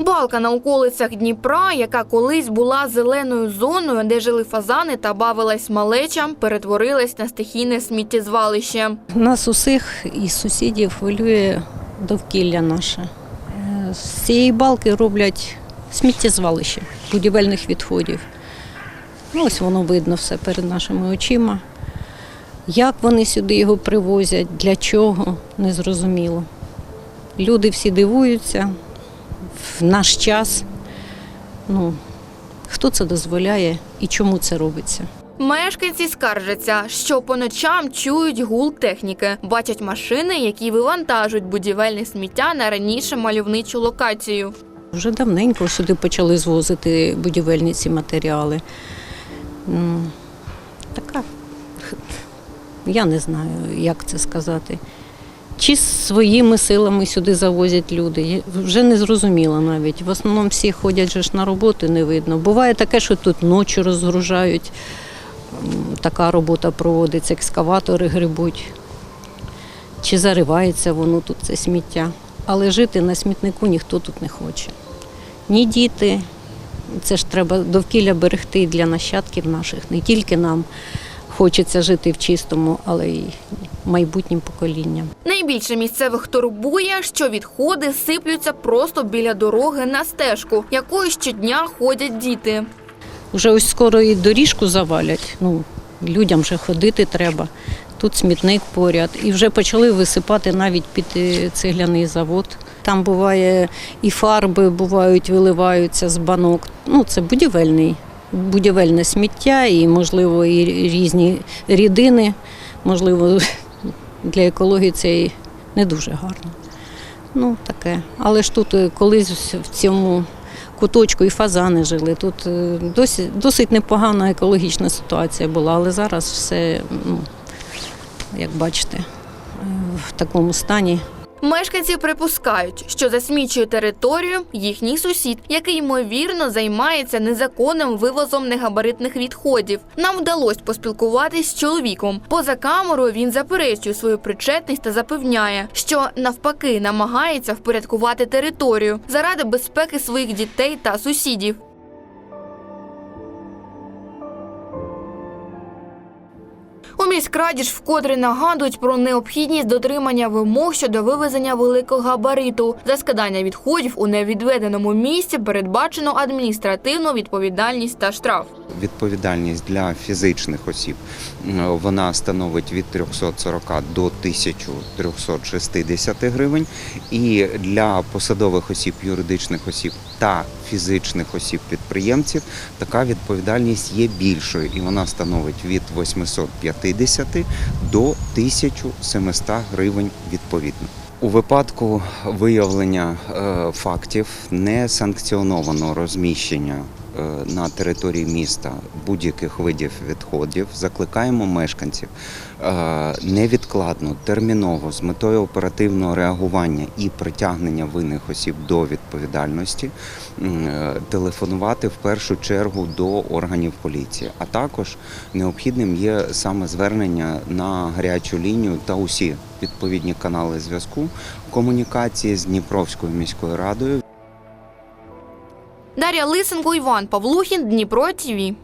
Балка на околицях Дніпра, яка колись була зеленою зоною, де жили фазани та бавилась малечам, перетворилась на стихійне сміттєзвалище. Нас усіх і сусідів хвилює довкілля наше. Е, З цієї балки роблять сміттєзвалище будівельних відходів. Ну, ось воно видно все перед нашими очима. Як вони сюди його привозять, для чого, незрозуміло. Люди всі дивуються в наш час. Ну, хто це дозволяє і чому це робиться? Мешканці скаржаться, що по ночам чують гул техніки, бачать машини, які вивантажують будівельне сміття на раніше мальовничу локацію. Вже давненько сюди почали звозити будівельні ці матеріали. Ну, така, я не знаю, як це сказати. Чи своїми силами сюди завозять люди, вже не зрозуміла навіть. В основному всі ходять ж на роботу, не видно. Буває таке, що тут ночі розгружають, така робота проводиться, екскаватори грибуть. Чи заривається воно тут, це сміття. Але жити на смітнику ніхто тут не хоче. Ні діти. Це ж треба довкілля берегти для нащадків наших. Не тільки нам хочеться жити в чистому, але й майбутнім поколінням. Найбільше місцевих турбує, що відходи сиплються просто біля дороги на стежку, якою щодня ходять діти. Уже ось скоро і доріжку завалять. Ну, людям вже ходити треба. Тут смітник поряд. І вже почали висипати навіть під е, цегляний завод. Там буває і фарби бувають, виливаються з банок. Ну, це будівельний, будівельне сміття і, можливо, і різні рідини. Можливо, для екології це не дуже гарно. Ну, таке. Але ж тут е, колись в цьому куточку і фазани жили. Тут е, досить, досить непогана екологічна ситуація була, але зараз все, ну, як бачите, е, в такому стані. Мешканці припускають, що засмічує територію їхній сусід, який ймовірно займається незаконним вивозом негабаритних відходів. Нам вдалося поспілкуватись з чоловіком. Поза камерою він заперечує свою причетність та запевняє, що навпаки намагається впорядкувати територію заради безпеки своїх дітей та сусідів. У міськраді ж вкотре нагадують про необхідність дотримання вимог щодо вивезення великого габариту. За скидання відходів у невідведеному місці передбачено адміністративну відповідальність та штраф. Відповідальність для фізичних осіб вона становить від 340 до 1360 гривень. І для посадових осіб, юридичних осіб та фізичних осіб підприємців така відповідальність є більшою, і вона становить від 850 до 1700 гривень відповідно. У випадку виявлення е, фактів несанкціонованого розміщення на території міста будь-яких видів відходів закликаємо мешканців е, невідкладно, терміново з метою оперативного реагування і притягнення винних осіб до відповідальності е, телефонувати в першу чергу до органів поліції. А також необхідним є саме звернення на гарячу лінію та усі відповідні канали зв'язку комунікації з Дніпровською міською радою Дар'я Лисенко, Іван Павлухін, Дніпро ТІВІ.